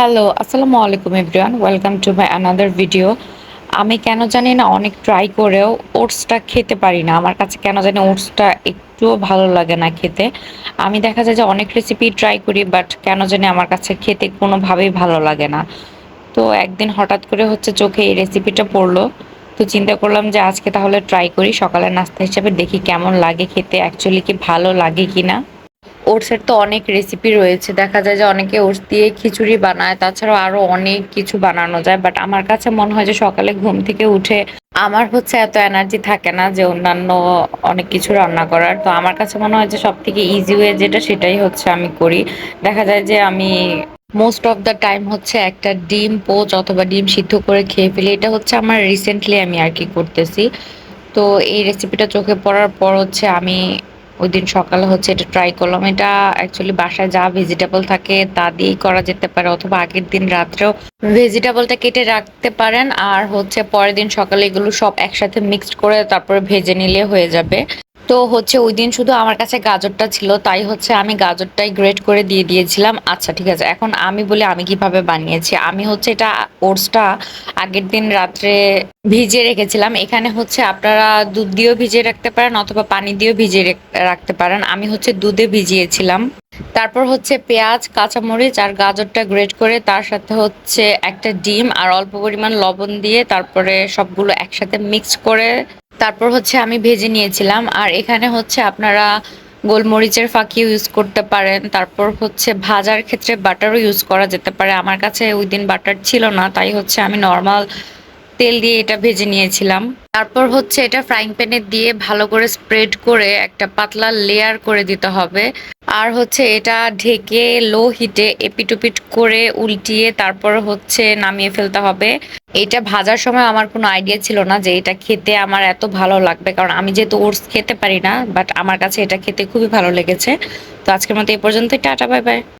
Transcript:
Hello, আসসালামু আলাইকুম everyone. Welcome to my another video. আমি কেন জানি না অনেক ট্রাই করেও ওটসটা খেতে পারি না। আমার কাছে কেন জানি ওটসটা একটুও ভালো লাগে না খেতে। আমি দেখা যায় যে অনেক রেসিপি ট্রাই করি বাট কেন জানি আমার কাছে খেতে কোনোভাবেই ভালো লাগে না। তো একদিন হঠাৎ করে হচ্ছে চোখে এই রেসিপিটা পড়ল। তো চিন্তা করলাম যে আজকে তাহলে ট্রাই করি সকালের নাস্তা হিসেবে দেখি কেমন লাগে খেতে অ্যাকচুয়ালি কি ভালো লাগে কিনা। ওটসের তো অনেক রেসিপি রয়েছে। দেখা যায় যে অনেকে ওটস দিয়ে খিচুড়ি বানায়, তাছাড়াও আরও অনেক কিছু বানানো যায়। বাট আমার কাছে মনে হয় যে সকালে ঘুম থেকে উঠে আমার হচ্ছে এত এনার্জি থাকে না যে অন্যান্য অনেক কিছু রান্না করার। তো আমার কাছে মনে হয় যে সব থেকে ইজি ওয়ে যেটা সেটাই হচ্ছে আমি করি। দেখা যায় যে আমি মোস্ট অফ দ্য টাইম হচ্ছে একটা ডিম পোচ অথবা ডিম সিদ্ধ করে খেয়ে ফেলি। এটা হচ্ছে আমার রিসেন্টলি আমি আর কি করতেছি। তো এই রেসিপিটা চোখে পড়ার পর হচ্ছে আমি ওই দিন সকালে হচ্ছে এটা ট্রাই করলাম। এটা অ্যাকচুয়ালি বাসায় যা ভেজিটেবল থাকে তা দিয়েই করা যেতে পারে, অথবা আগের দিন রাত্রেও ভেজিটেবলটা কেটে রাখতে পারেন। আর হচ্ছে পরের দিন সকালে এগুলো সব একসাথে মিক্সড করে তারপরে ভেজে নিলে হয়ে যাবে। তো হচ্ছে ওই দিন শুধু আমার কাছে গাজরটা ছিল, তাই হচ্ছে আমি গাজরটাই গ্রেট করে দিয়ে দিয়েছিলাম। আচ্ছা ঠিক আছে, এখন আমি বলে আমি কীভাবে বানিয়েছি। আমি হচ্ছে এটা ওটসটা আগের দিন রাত্রে ভিজিয়ে রেখেছিলাম। এখানে হচ্ছে আপনারা দুধ দিয়েও ভিজিয়ে রাখতে পারেন অথবা পানি দিয়েও ভিজিয়ে রাখতে পারেন। আমি হচ্ছে দুধে ভিজিয়েছিলাম। তারপর হচ্ছে পেঁয়াজ, কাঁচামরিচ আর গাজরটা গ্রেট করে তার সাথে হচ্ছে একটা ডিম আর অল্প পরিমাণ লবণ দিয়ে তারপরে সবগুলো একসাথে মিক্স করে তারপর হচ্ছে আমি ভেজে নিয়েছিলাম। আর এখানে হচ্ছে আপনারা গোলমরিচের ফাঁকি ইউজ করতে পারেন। তারপর হচ্ছে ভাজার ক্ষেত্রে বাটারও ইউজ করা যেতে পারে। আমার কাছে ওই দিন বাটার ছিল না, তাই হচ্ছে আমি নর্মাল তেল দিয়ে এটা ভেজে নিয়েছিলাম। তারপর হচ্ছে এটা ফ্রাইং প্যানে দিয়ে ভালো করে স্প্রেড করে একটা পাতলা লেয়ার করে দিতে হবে। আর হচ্ছে এটা ঢেকে লো হিটে এপিটুপিট করে উল্টিয়ে তারপর হচ্ছে নামিয়ে ফেলতে হবে। এটা ভাজার সময় আমার কোনো আইডিয়া ছিল না যে এটা খেতে আমার এত ভালো লাগবে, কারণ আমি যেহেতু ওটস খেতে পারি না বাট আমার কাছে এটা খেতে খুবই ভালো লেগেছে। তো আজকের মতো এই পর্যন্তই, টাটা বাই বাই